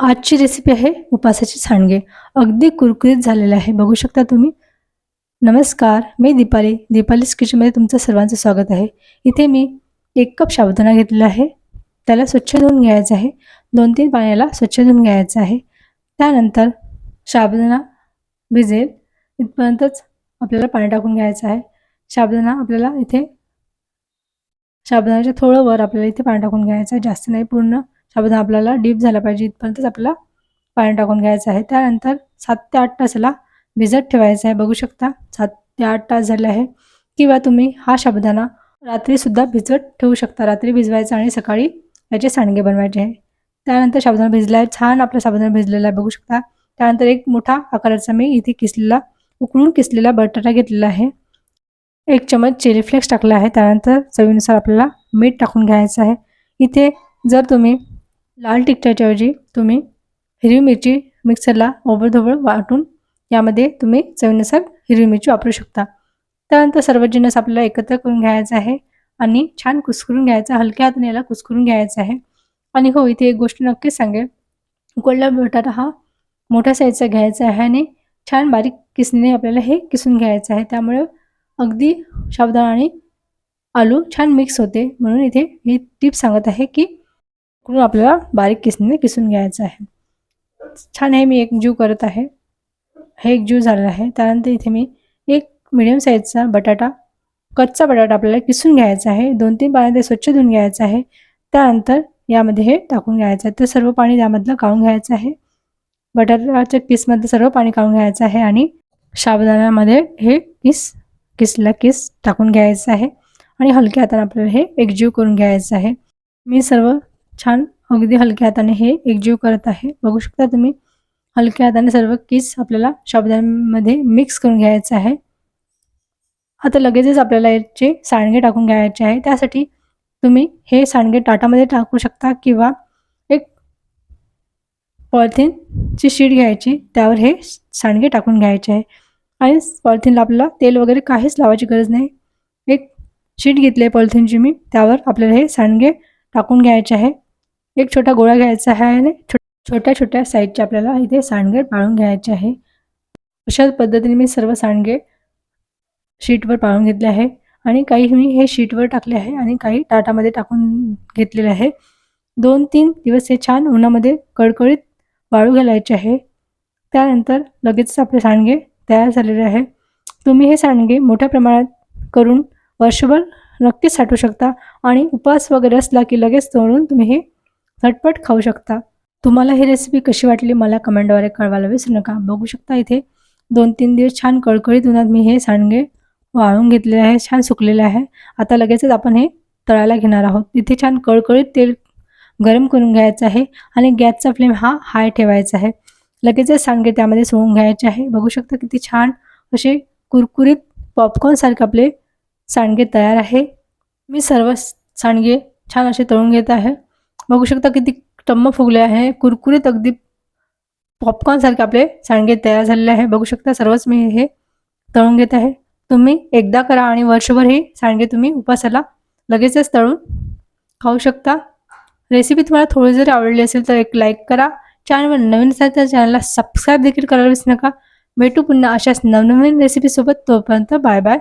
आजची रेसिपी आहे उपासाचे सांडगे. अगदी कुरकुरीत झालेले आहे. बघू शकता तुम्ही. नमस्कार मी दीपाली. दीपालीस किचनमध्ये तुमचं सर्वांचं स्वागत आहे. इथे मी एक कप साबुदाणा घेतलेला आहे. त्याला स्वच्छ धुवून घ्यायचं आहे. दोन तीन पाण्याला स्वच्छ धुवून घ्यायचं आहे. त्यानंतर साबुदाणा भिजेल. इथपर्यंतच आपल्याला पाणी टाकून घ्यायचं आहे. साबुदाणा आपल्याला इथे साबुदाण्याच्या थोडं वर आपल्याला इथे पाणी टाकून घ्यायचं आहे. जास्त नाही पूर्ण साबुदाणा आपल्याला डीप झाला पाहिजे. इथपर्यंतच आपल्याला पाणी टाकून घ्यायचं आहे. त्यानंतर सात ते आठ तासाला भिजत ठेवायचं आहे. बघू शकता सात ते आठ तास झाले आहे. किंवा तुम्ही हा साबुदाणा रात्रीसुद्धा भिजत ठेवू शकता. रात्री भिजवायचा आणि सकाळी याचे सांडगे बनवायचे आहे. त्यानंतर साबुदाणा भिजला आहे छान आपला साबुदाणा भिजलेला आहे. बघू शकता. त्यानंतर एक मोठा आकाराचा मी इथे किसलेला उकळून किसलेला बटाटा घेतलेला आहे. एक चमच चिली फ्लेक्स टाकला आहे. त्यानंतर चवीनुसार आपल्याला मीठ टाकून घ्यायचं आहे. इथे जर तुम्ही लाल तिखटाच्या ऐवजी तुम्ही हिरवी मिरची मिक्सरला ओबळधोबळ वाटून यामध्ये तुम्ही चवीनुसार हिरवी मिरची वापरू शकता. त्यानंतर सर्व जिन्नस आपल्याला एकत्र करून घ्यायचं आहे आणि छान कुस्करून घ्यायचं हलक्या हाताने याला कुस्करून घ्यायचं आहे. आणि हो इथे एक गोष्ट नक्कीच सांगेल. उकडला बटाटा हा मोठ्या साईजचा घ्यायचा आहे आणि छान बारीक किसणीने आपल्याला हे किसून घ्यायचं आहे. त्यामुळे अगदी साबुदाणा आणि आलू छान मिक्स होते. म्हणून इथे ही टिप सांगत आहे की करून आपल्याला बारीक किसणीने किसून घ्यायचं आहे. छान हे मी एक जीव करत आहे. हे एक जीव झालेला आहे. त्यानंतर इथे मी एक मिडियम साईजचा बटाटा कच्चा बटाटा आपल्याला किसून घ्यायचा आहे. दोन तीन पाण्यात स्वच्छ धुवून घ्यायचं आहे. त्यानंतर यामध्ये हे टाकून घ्यायचं आहे. तर सर्व पाणी त्यामधलं काढून घ्यायचं आहे. बटाट्याच्या किसमधलं सर्व पाणी काढून घ्यायचं आहे आणि साबुदाण्यामध्ये हे किस किसला किस टाकून घ्यायचं आहे. आणि हलक्या हाताने आपल्याला हे एकजीव करून घ्यायचं आहे. मी सर्व छान अगदी हलक्या हाताने हे एकजीव करत आहे. बघू शकता तुम्ही हलक्या हाताने सर्व किस आपल्याला साबुदाण्यामध्ये मिक्स करून घ्यायचं आहे. आता लगेचच आपल्याला याचे सांडगे टाकून घ्यायचे आहे. त्यासाठी तुम्ही हे सांडगे टाटामध्ये टाकू शकता किंवा एक पॉलिथिनची शीट घ्यायची त्यावर हे सांडगे टाकून घ्यायचे आहे. आणि पॉलिथिनला आपल्याला तेल वगैरे काहीच लावायची गरज नाही. एक शीट घेतली आहे पॉलिथिनची मी त्यावर आपल्याला हे सांडगे टाकून घ्यायचे आहे. एक छोटा गोळा घ्यायचा आहे आणि छोट्या छोट्या साईजचे आपल्याला इथे सांडगे पाळून घ्यायचे आहे. अशाच पद्धतीने मी सर्व सांडगे शीटवर पाळून घेतले आहे आणि काही मी हे शीटवर टाकले आहे आणि काही टाटामध्ये टाकून घेतलेले आहे. दोन तीन दिवस हे छान उन्हामध्ये कडकडीत वाळू घालायचे आहे. त्यानंतर लगेचच आपले सांडगे तयार झालेले आहे. तुम्ही हे सांडगे मोठ्या प्रमाणात करून वर्षभर नक्कीच साठवू शकता आणि उपवास वगैरे असला की लगेच तोडून तुम्ही हे झटपट खाऊ शकता. तुम्हाला ही रेसिपी कशी वाटली मला कमेंटद्वारे कळवायला विसरू नका. बघू शकता इथे दोन तीन दिवस छान कळकळीत उन्हात मी हे सांडगे वाळून घेतलेले आहे छान सुकलेले आहे. आता लगेचच आपण हे तळायला घेणार आहोत. इथे छान कळकळीत तेल गरम करून घ्यायचं आहे आणि गॅसचा फ्लेम हा हाय ठेवायचा आहे. लगेचच सांडगे त्यामध्ये सोडून घ्यायचे आहे. बघू शकता किती छान असे कुरकुरीत पॉपकॉर्नसारखे आपले सांडगे तयार आहे. मी सर्व सांडगे छान असे तळून घेत आहे. बघू शकता किती टम्म फुगले आहे. कुरकुरीत अगदी पॉपकॉर्नसारखे आपले सांडगे तयार झालेले आहे. बघू शकता सर्वच मी हे तळून घेत आहे. तुम्ही एकदा करा आणि वर्षभर हे सांडगे तुम्ही उपासाला लगेचच तळून खाऊ शकता. रेसिपी तुम्हाला थोडी जरी आवडली असेल तर एक लाईक करा. चॅनलवर नवीन असाल तर चॅनलला सबस्क्राईब देखील करायला विसरू नका. भेटू पुन्हा अशाच नवनवीन रेसिपीसोबत तोपर्यंत बाय बाय